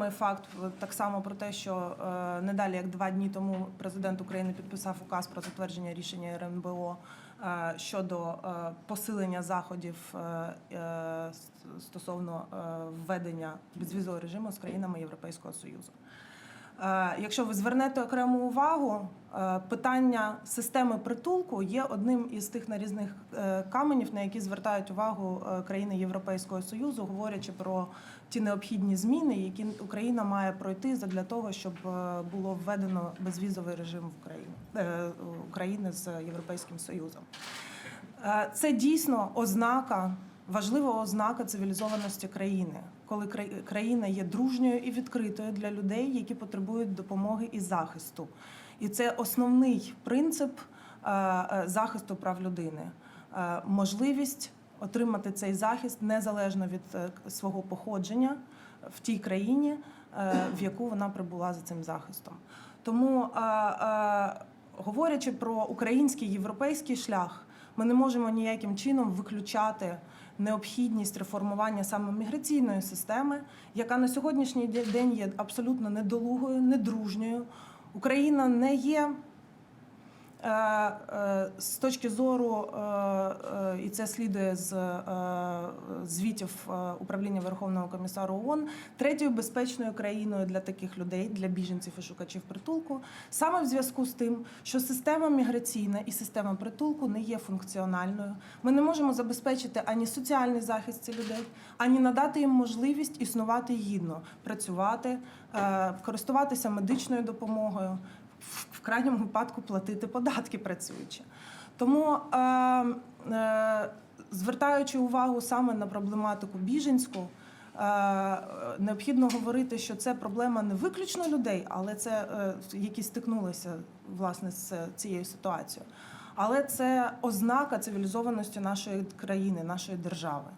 Відомий факт так само про те, що е, не далі як два дні тому президент України підписав указ про затвердження рішення РНБО е, щодо е, посилення заходів стосовно введення безвізового режиму з країнами Європейського Союзу. Е, Якщо ви звернете окрему увагу, е, питання системи притулку є одним із тих нарізних е, каменів, на які звертають увагу країни Європейського Союзу, говорячи про ті необхідні зміни, які Україна має пройти для того, щоб було введено безвізовий режим в Україні е, України з Європейським Союзом. Це дійсно ознака, важлива ознака цивілізованості країни, коли країна є дружньою і відкритою для людей, які потребують допомоги і захисту. І це основний принцип е, е, захисту прав людини. Е, Можливість отримати цей захист незалежно від свого походження в тій країні, в яку вона прибула за цим захистом. Тому, говорячи про український європейський шлях, ми не можемо ніяким чином виключати необхідність реформування саме міграційної системи, яка на сьогоднішній день є абсолютно недолугою, недружньою. Україна не є. Е, е, З точки зору, е, і це слідує з звітів управління Верховного комісару ООН, третьою безпечною країною для таких людей, для біженців і шукачів притулку, саме в зв'язку з тим, що система міграційна і система притулку не є функціональною. Ми не можемо забезпечити ані соціальний захист цих людей, ані надати їм можливість існувати гідно, працювати, користуватися медичною допомогою крайньому випадку платити податки працюючи. Тому, е, е, звертаючи увагу саме на проблематику біженську, е, необхідно говорити, що це проблема не виключно людей, але це які стикнулися власне з цією ситуацією. Але це ознака цивілізованості нашої країни, нашої держави.